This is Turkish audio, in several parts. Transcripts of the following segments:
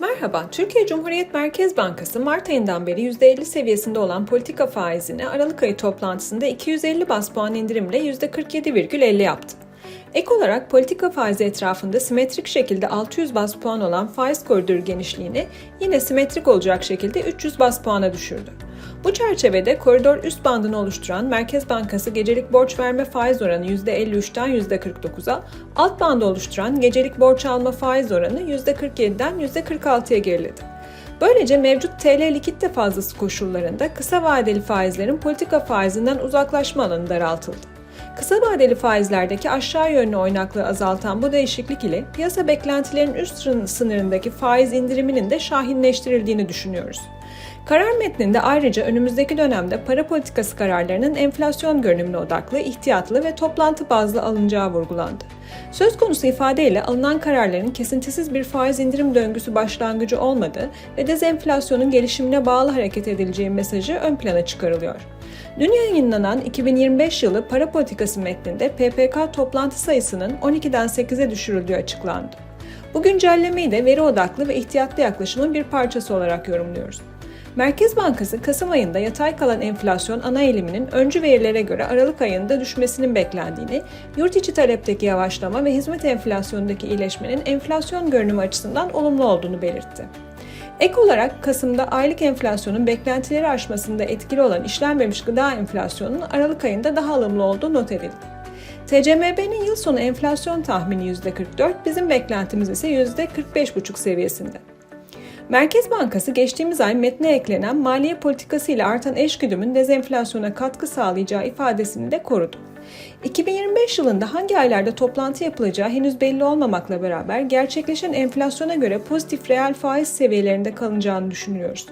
Merhaba, Türkiye Cumhuriyet Merkez Bankası Mart ayından beri %50 seviyesinde olan politika faizini Aralık ayı toplantısında 250 bas puan indirimle %47,50 yaptı. Ek olarak politika faizi etrafında simetrik şekilde 600 bas puan olan faiz koridoru genişliğini yine simetrik olacak şekilde 300 bas puana düşürdü. Bu çerçevede koridor üst bandını oluşturan Merkez Bankası gecelik borç verme faiz oranı %53'ten %49'a, alt bandı oluşturan gecelik borç alma faiz oranı %47'den %46'ya geriledi. Böylece mevcut TL likitte fazlası koşullarında kısa vadeli faizlerin politika faizinden uzaklaşma alanı daraltıldı. Kısa vadeli faizlerdeki aşağı yönlü oynaklığı azaltan bu değişiklik ile piyasa beklentilerinin üst sınırındaki faiz indiriminin de şahinleştirildiğini düşünüyoruz. Karar metninde ayrıca önümüzdeki dönemde para politikası kararlarının enflasyon görünümüne odaklı, ihtiyatlı ve toplantı bazlı alınacağı vurgulandı. Söz konusu ifadeyle alınan kararların kesintisiz bir faiz indirim döngüsü başlangıcı olmadığı ve dezenflasyonun gelişimine bağlı hareket edileceği mesajı ön plana çıkarılıyor. Dün yayınlanan 2025 yılı para politikası metninde PPK toplantı sayısının 12'den 8'e düşürüldüğü açıklandı. Bu güncellemeyi de veri odaklı ve ihtiyatlı yaklaşımın bir parçası olarak yorumluyoruz. Merkez Bankası Kasım ayında yatay kalan enflasyon ana eğiliminin öncü verilere göre Aralık ayında düşmesinin beklendiğini, yurt içi talepteki yavaşlama ve hizmet enflasyonundaki iyileşmenin enflasyon görünümü açısından olumlu olduğunu belirtti. Ek olarak Kasım'da aylık enflasyonun beklentileri aşmasında etkili olan işlenmemiş gıda enflasyonunun Aralık ayında daha alımlı olduğu not edildi. TCMB'nin yıl sonu enflasyon tahmini %44, bizim beklentimiz ise %45,5 seviyesinde. Merkez Bankası geçtiğimiz ay metne eklenen maliye politikası ile artan eşgüdümün dezenflasyona katkı sağlayacağı ifadesini de korudu. 2025 yılında hangi aylarda toplantı yapılacağı henüz belli olmamakla beraber gerçekleşen enflasyona göre pozitif reel faiz seviyelerinde kalınacağını düşünüyoruz.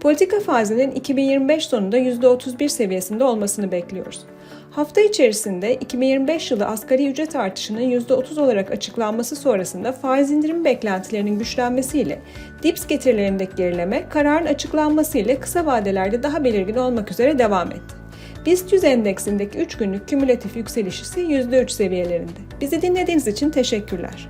Politika faizinin 2025 sonunda %31 seviyesinde olmasını bekliyoruz. Hafta içerisinde 2025 yılı asgari ücret artışının %30 olarak açıklanması sonrasında faiz indirim beklentilerinin güçlenmesiyle DIPS getirilerindeki gerileme kararın açıklanması ile kısa vadelerde daha belirgin olmak üzere devam etti. BIST 100 endeksindeki 3 günlük kümülatif yükselişi ise %3 seviyelerinde. Bizi dinlediğiniz için teşekkürler.